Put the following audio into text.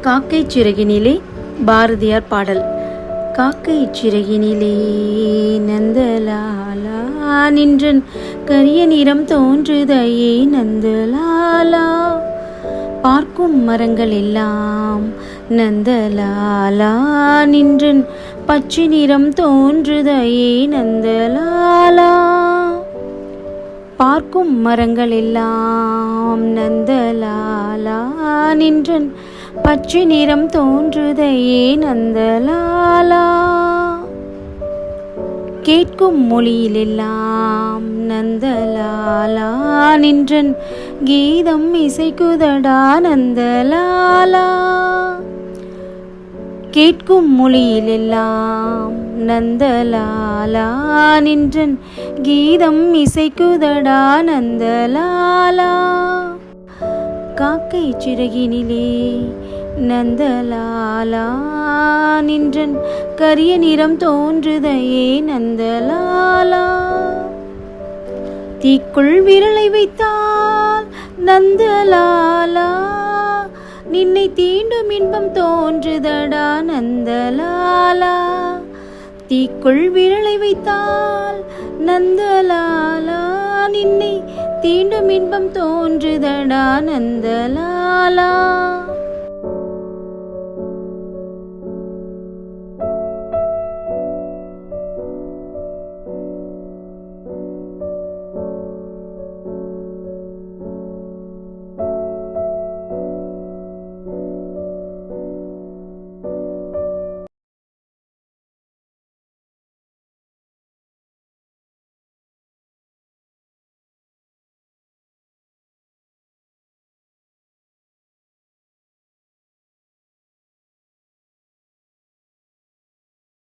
காக்கை சிறகினிலே பாரதியார் பாடல். காக்கை சிறகினிலே நந்தலாலா நின்றன் கரிய நிறம் தோன்றுதையே நந்தலாலா. பார்க்கும் மரங்கள் எல்லாம் நந்தலாலா நின்றன் பச்சை நிறம் தோன்றுதையே நந்தலாலா. பார்க்கும் மரங்கள் எல்லாம் நந்தலாலா நின்றன் பச்சை நிறம் தோன்றுதையே நந்தலாலா கேட்கும் மொழியிலெல்லாம் நந்தலாலா நின்றன் கீதம் இசைக்குதடா நந்தலாலா கேட்கும் மொழியிலெல்லாம் நந்தலாலா நின்றன் கீதம் இசைக்குதடா நந்தலாலா காக்கை சிறகினிலே நந்தலாலா நின்றன். கரிய நிறம் தோன்றுதையே நந்தலாலா. தீக்குள் விரலை வைத்தால் நந்தலாலா. நின்னை தீண்டும் இன்பம் தோன்றுதடா நந்தலாலா. தீக்குள் விரலை வைத்தால் நந்தலாலா. நின்னை தீண்டும் இன்பம் தோன்றுதடா நந்தலாலா.